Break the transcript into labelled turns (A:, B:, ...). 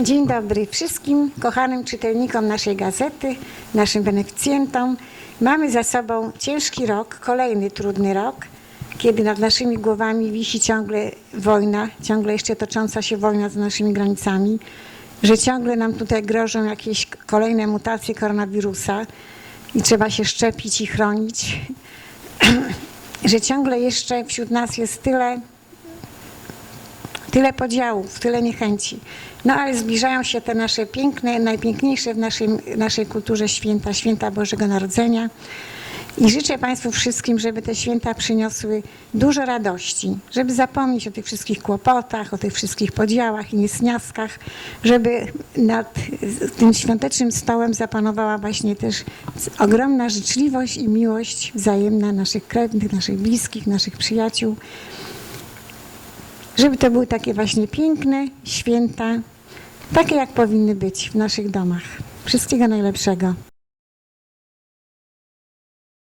A: Dzień dobry wszystkim kochanym czytelnikom naszej gazety, naszym beneficjentom. Mamy za sobą ciężki rok, kolejny trudny rok, kiedy nad naszymi głowami wisi ciągle wojna, ciągle jeszcze tocząca się wojna za naszymi granicami, że ciągle nam tutaj grożą jakieś kolejne mutacje koronawirusa i trzeba się szczepić i chronić, że ciągle jeszcze wśród nas jest tyle tyle podziałów, tyle niechęci. No ale zbliżają się te nasze piękne, najpiękniejsze w naszej, naszej kulturze święta, święta Bożego Narodzenia. I życzę Państwu wszystkim, żeby te święta przyniosły dużo radości, żeby zapomnieć o tych wszystkich kłopotach, o tych wszystkich podziałach i niesniaskach, żeby nad tym świątecznym stołem zapanowała właśnie też ogromna życzliwość i miłość wzajemna naszych krewnych, naszych bliskich, naszych przyjaciół żeby to były takie właśnie piękne święta, takie jak powinny być w naszych domach. Wszystkiego najlepszego.